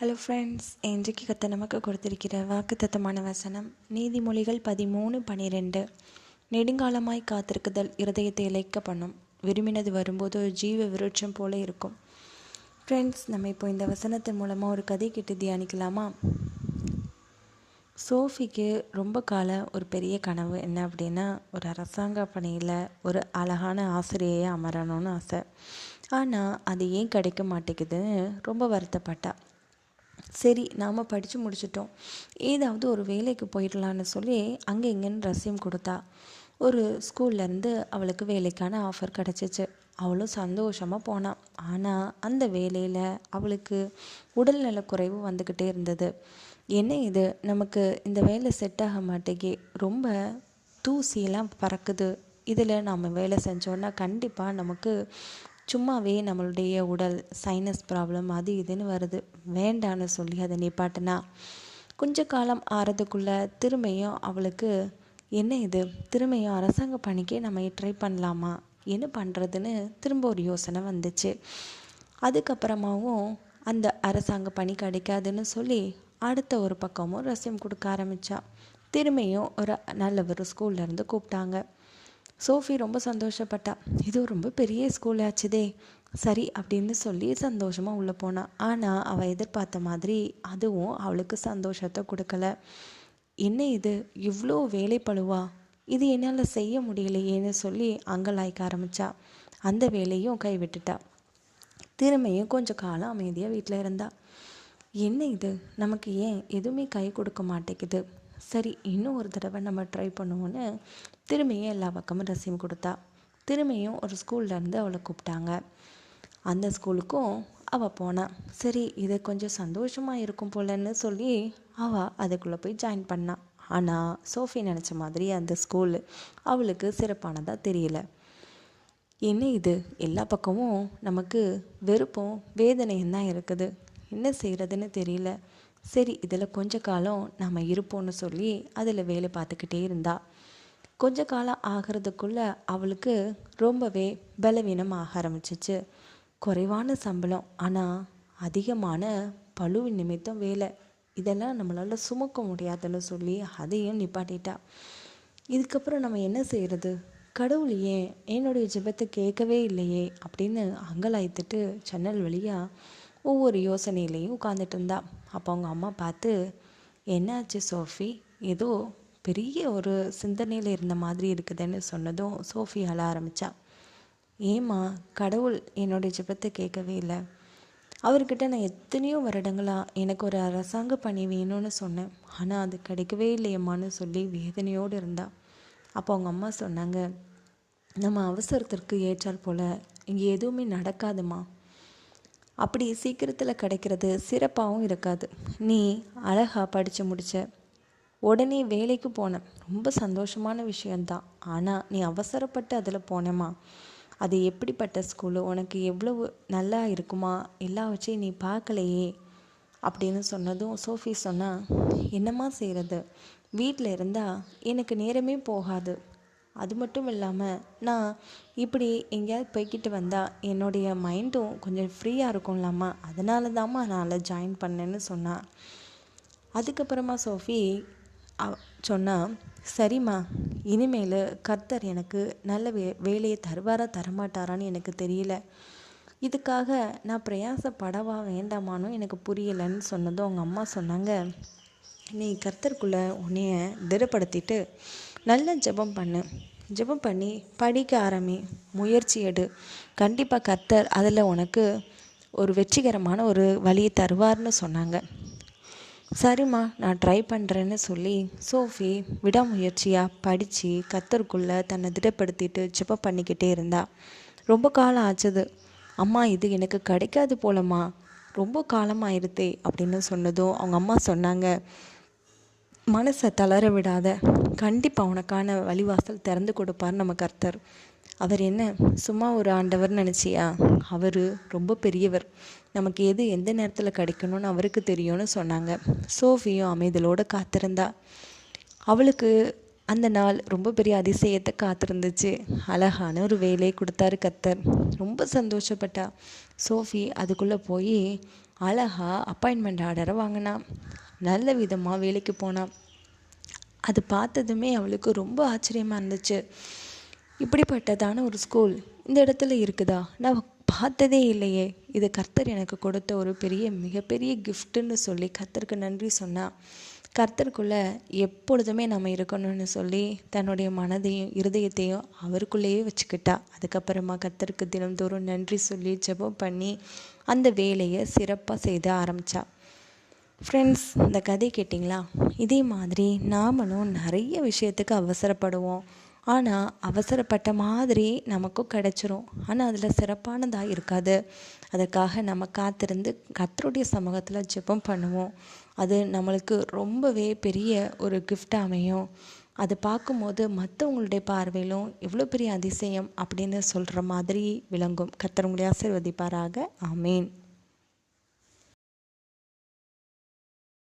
Hello friends இன்றைக்கு கத்த நமக்கு கொடுத்திருக்கிற வாக்குத்தத்தமான வசனம் நீதிமொழிகள் பதிமூணு பனிரெண்டு. நெடுங்காலமாய் காத்திருக்குதல் இருதயத்தை இழைக்க பண்ணும் விரும்பினது வரும்போது ஒரு ஜீவ விருட்சம் போல இருக்கும். ஃப்ரெண்ட்ஸ் நம்ம இப்போ இந்த வசனத்தின் மூலமாக ஒரு கதை கிட்டு தியானிக்கலாமா? சோஃபிக்கு ரொம்ப கால ஒரு பெரிய கனவு என்ன அப்படின்னா ஒரு அரசாங்க பணியில் ஒரு அழகான ஆசிரியையை அமரணும்னு ஆசை. ஆனால் அது ஏன் கிடைக்க மாட்டேங்குதுன்னு ரொம்ப வருத்தப்பட்டா. சரி நாம் படித்து முடிச்சிட்டோம். ஏதாவது ஒரு வேலைக்கு போயிடலான்னு சொல்லி அங்கே இங்கேன்னு ரசியம் கொடுத்தா. ஒரு ஸ்கூல்லேருந்து அவளுக்கு வேலைக்கான ஆஃபர் கிடச்சிச்சு. அவளும் சந்தோஷமாக போனான் ஆனால் அந்த வேலையில் அவளுக்கு உடல்நலக்குறைவு வந்துக்கிட்டே இருந்தது. என்ன இது? நமக்கு இந்த வேலை செட் ஆக மாட்டேங்கி. ரொம்ப தூசியெல்லாம் பறக்குது. இதில் நாம் வேலை செஞ்சோன்னா கண்டிப்பாக நமக்கு சும்மாவே நம்மளுடைய உடல் சைனஸ் ப்ராப்ளம் அது இதுன்னு வருது. வேண்டான்னு சொல்லி அதை நிப்பாட்டினா கொஞ்ச காலம் ஆறதுக்குள்ளே திரும்பியும் அவளுக்கு என்ன இது? திரும்பியும் அரசாங்க பணிக்கே நம்ம ட்ரை பண்ணலாமா? என்ன பண்ணுறதுன்னு திரும்ப ஒரு யோசனை வந்துச்சு. அதுக்கப்புறமாவும் அந்த அரசாங்க பணி கிடைக்காதுன்னு சொல்லி அடுத்த ஒரு பக்கமும் ரசியம் கொடுக்க ஆரம்பித்தா திரும்பியும் ஒரு நல்ல ஒரு ஸ்கூல்லேருந்து கூப்பிட்டாங்க. சோஃபி ரொம்ப சந்தோஷப்பட்டா. இது ரொம்ப பெரிய ஸ்கூல் ஆச்சுதே. சரி அப்படின்னு சொல்லி சந்தோஷமாக உள்ளே போனான் ஆனால் அவள் எதிர்பார்த்த மாதிரி அதுவும் அவளுக்கு சந்தோஷத்தை கொடுக்கல. என்ன இது? இவ்வளோ வேலைப்பழுவா இது என்னால் செய்ய முடியலையேன்னு சொல்லி அங்கலாய்க்க ஆரம்பித்தா அந்த வேலையும் கைவிட்டுட்டா திரும்பியும் கொஞ்சம் காலம் அமைதியாக வீட்டில் இருந்தா. என்ன இது? நமக்கு ஏன்? எதுவுமே கை கொடுக்க மாட்டேங்குது. சரி இன்னும் ஒரு தடவை நம்ம ட்ரை பண்ணுவோன்னு திரும்பியும் எல்லா பக்கமும் ரசியம் கொடுத்தா. திரும்பியும் ஒரு ஸ்கூல்லேருந்து அவளை கூப்பிட்டாங்க. அந்த ஸ்கூலுக்கும் அவள் போனான் சரி இது கொஞ்சம் சந்தோஷமாக இருக்கும் போலன்னு சொல்லி அவள் அதுக்குள்ளே போய் ஜாயின் பண்ணான் ஆனால் சோஃபி நினச்ச மாதிரி அந்த ஸ்கூல் அவளுக்கு சிறப்பானதாக தெரியல. என்ன இது? எல்லா பக்கமும் நமக்கு வெறுப்பும் வேதனையும் தான் இருக்குது. என்ன செய்கிறதுன்னு தெரியல. சரி இதில் கொஞ்ச காலம் நாம் இருப்போம்னு சொல்லி அதில் வேலை பார்த்துக்கிட்டே இருந்தா. கொஞ்ச காலம் ஆகிறதுக்குள்ள அவளுக்கு ரொம்பவே பலவீனம் ஆக ஆரம்பிச்சிச்சு. குறைவான சம்பளம் ஆனால் அதிகமான பழு நிமித்தம் வேலை. இதெல்லாம் நம்மளால் சுமக்க முடியாதுன்னு சொல்லி அதையும் நிப்பாட்டிட்டா. இதுக்கப்புறம் நம்ம என்ன செய்கிறது கடவுள் ஏன் என்னுடைய ஜெபத்தை கேட்கவே இல்லையே அப்படின்னு அங்கலாய்த்துட்டு ஜன்னல் வழியாக ஒவ்வொரு யோசனையிலையும் உட்காந்துட்டு இருந்தா அப்போ அவங்க அம்மா பார்த்து என்னாச்சு சோஃபி? ஏதோ பெரிய ஒரு சிந்தனையில் இருந்த மாதிரி இருக்குதுன்னு சொன்னதும் சோஃபி அழ ஆரம்பித்தா ஏம்மா கடவுள் என்னுடைய ஜெபத்தை கேட்கவே இல்லை. அவர்கிட்ட நான் எத்தனையோ வருடங்களாக எனக்கு ஒரு அரசாங்க பணி வேணும்னு சொன்னேன். ஆனால் அது கிடைக்கவே இல்லையம்மான்னு சொல்லி வேதனையோடு இருந்தா. அப்போ அவங்க அம்மா சொன்னாங்க நம்ம அவசரத்திற்கு ஏற்றால் போல் இங்கே எதுவுமே நடக்காதுமா அப்படி சீக்கிரத்தில் கிடைக்கிறது சிறப்பாகவும் இருக்காது. நீ அழகாக படித்து முடித்த உடனே வேலைக்கு போனேன் ரொம்ப சந்தோஷமான விஷயந்தான் ஆனால் நீ அவசரப்பட்டு அதில் போனேம்மா. அது எப்படிப்பட்ட ஸ்கூலு உனக்கு எவ்வளவு நல்லா இருக்குமா? எல்லாம் வச்சு நீ பார்க்கலையே? அப்படின்னு சொன்னதும் சோஃபி சொன்னால் என்னம்மா செய்கிறது வீட்டில் இருந்தால் எனக்கு நேரமே போகாது. அது மட்டும் இல்லாமல் நான் இப்படி எங்கேயாவது போய்கிட்டு வந்தால் என்னுடைய மைண்டும் கொஞ்சம் ஃப்ரீயாக இருக்கும்லாமா? அதனால தாம்மா நான் அதில் ஜாயின் பண்ணேன்னு சொன்னான் அதுக்கப்புறமா சோஃபி சொன்னால் சரிம்மா இனிமேல் கர்த்தர் எனக்கு நல்ல வே வேலையை தருவாரா தரமாட்டாரான்னு எனக்கு தெரியல. இதுக்காக நான் பிரயாசப்படவா வேண்டாமான்னு எனக்கு புரியலைன்னு சொன்னதும் அவங்க அம்மா சொன்னாங்க. நீ கர்த்தருக்குள்ளே உன்னைய திடப்படுத்திட்டு நல்லா ஜெபம் பண்ணு. ஜெபம் பண்ணி படிக்க ஆரம்பி. முயற்சி எடு. கண்டிப்பாக கத்தர் அதில் உனக்கு ஒரு வெற்றிகரமான ஒரு வழியை தருவார்னு சொன்னாங்க. சரிம்மா நான் ட்ரை பண்ணுறேன்னு சொல்லி சோஃபி விடாமுயற்சியாக படித்து கத்தருக்குள்ளே தன்னை திடப்படுத்திட்டு ஜெபம் பண்ணிக்கிட்டே இருந்தா. ரொம்ப காலம் ஆச்சுது. அம்மா இது எனக்கு கிடைக்காது போலம்மா. ரொம்ப காலமாயிருத்தே அப்படின்னு சொன்னதும் அவங்க அம்மா சொன்னாங்க. மனசை தளர விடாத கண்டிப்பாக உனக்கான வழிவாசல் திறந்து கொடுப்பார் நம்ம கர்த்தர். அவர் என்ன? சும்மா ஒரு ஆண்டவர் நினச்சியா? அவர் ரொம்ப பெரியவர். நமக்கு எது எந்த நேரத்தில் கிடைக்கணும்னு அவருக்கு தெரியும்னு சொன்னாங்க. சோஃபியும் அமைதலோடு காத்திருந்தா. அவளுக்கு அந்த நாள் ரொம்ப பெரிய அதிசயத்தை காத்திருந்துச்சு. அழகான ஒரு வேலையை கொடுத்தாரு கத்தர் ரொம்ப சந்தோஷப்பட்டா. சோஃபி அதுக்குள்ளே போய் அழகா அப்பாயின்மெண்ட் ஆர்டரை வாங்கினா. நல்ல விதமாக வேலைக்கு போனான் அது பார்த்ததுமே அவளுக்கு ரொம்ப ஆச்சரியமாக இருந்துச்சு. இப்படிப்பட்டதான ஒரு ஸ்கூல் இந்த இடத்துல இருக்குதா? நான் பார்த்ததே இல்லையே. இது கர்த்தர் எனக்கு கொடுத்த ஒரு பெரிய மிகப்பெரிய கிஃப்ட்டுன்னு சொல்லி கர்த்தருக்கு நன்றி சொன்னா. கர்த்தருக்குள்ளே எப்பொழுதுமே நம்ம இருக்கணும்னு சொல்லி தன்னுடைய மனதையும் இருதயத்தையும் அவருக்குள்ளேயே வச்சுக்கிட்டா. அதுக்கப்புறமா கர்த்தருக்கு தினந்தோறும் நன்றி சொல்லி ஜெபம் பண்ணி அந்த வேலையை சிறப்பாக செய்து ஆரம்பித்தா ஃப்ரெண்ட்ஸ் இந்த கதை கேட்டிங்களா? இதே மாதிரி நாமளும் நிறைய விஷயத்துக்கு அவசரப்படுவோம். ஆனால் அவசரப்பட்ட மாதிரி நமக்கும் கிடைச்சிரும். ஆனால் அதில் சிறப்பானதாக இருக்காது. அதுக்காக நம்ம காத்திருந்து கத்தருடைய சமூகத்தில் ஜெபம் பண்ணுவோம். அது நம்மளுக்கு ரொம்பவே பெரிய ஒரு கிஃப்ட் அமையும். அது பார்க்கும்போது மற்றவங்களுடைய பார்வையிலும் எவ்வளோ பெரிய அதிசயம் அப்படின்னு சொல்கிற மாதிரி விளங்கும். கத்தர் உங்களை ஆசிர்வதிப்பாராக. ஆமீன்.